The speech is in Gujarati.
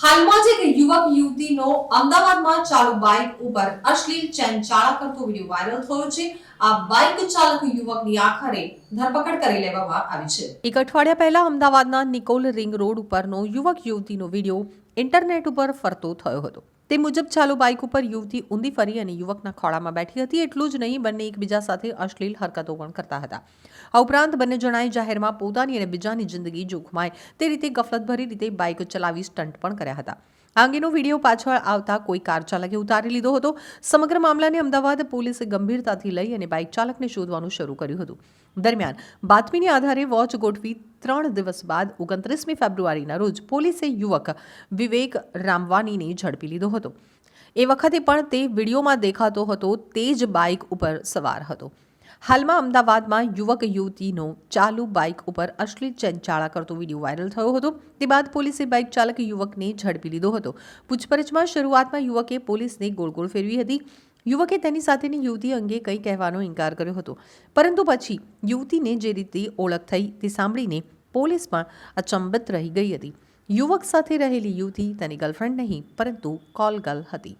હાલમાં જ એક યુવક યુવતીનો અમદાવાદમાં ચાલુ બાઇક ઉપર અશ્લીલ ચેન ચાળા કરતો વીડિયો વાયરલ થયો છે. આ બાઇક ચાલક યુવકની આખરે ધરપકડ કરી લેવામાં આવી છે. એક અઠવાડિયા પહેલા અમદાવાદના નિકોલ રિંગ રોડ ઉપરનો યુવક યુવતીનો વીડિયો ઇન્ટરનેટ ઉપર ફરતો થયો હતો. તે મુજબ ચાલુ બાઇક ઉપર યુવતી ઊંધી ફરી અને યુવકના ખોળામાં બેઠી હતી. એટલું જ નહીં, બંને એકબીજા સાથે અશ્લીલ હરકતો પણ કરતા હતા. આ ઉપરાંત બંને જણાએ જાહેરમાં પોતાની અને બીજાની જિંદગી જોખમાય તે રીતે ગફલતભરી રીતે બાઇક ચલાવી સ્ટન્ટ પણ કર્યા હતા. આ અંગેનો વીડિયો પાછળ આવતા કોઈ કાર ચાલકે ઉતારી લીધો હતો. સમગ્ર મામલાને અમદાવાદ પોલીસે ગંભીરતાથી લઈ અને બાઇક ચાલકને શોધવાનું શરૂ કર્યું હતું. દરમિયાન બાતમીને આધારે વોચ ગોઠવી ત્રણ દિવસ બાદ ઓગણત્રીસમી ફેબ્રુઆરીના રોજ પોલીસે યુવક વિવેક રામવાનીને ઝડપી લીધો હતો. એ વખતે પણ તે વિડીયોમાં દેખાતો હતો તે જ બાઇક ઉપર સવાર હતો. હાલમાં અમદાવાદમાં યુવક યુવતીનો ચાલુ બાઇક ઉપર અશ્લીલ ચંચાળા કરતો વીડિયો વાયરલ થયો હતો. તે બાદ પોલીસે બાઇક ચાલક યુવકને ઝડપી લીધો હતો. પૂછપરછમાં શરૂઆતમાં યુવકે પોલીસને ગોળ ગોળ ફેરવી હતી. યુવકે તેની સાથેની યુવતી અંગે કંઈ કહેવાનો ઇનકાર કર્યો હતો. પરંતુ પછી યુવતીને જે રીતે ઓળખ થઈ તે સાંભળીને પોલીસ પણ અચંબિત રહી ગઈ હતી. યુવક સાથે રહેલી યુવતી તેની ગર્લફ્રેન્ડ નહીં, પરંતુ કોલ ગર્લ હતી.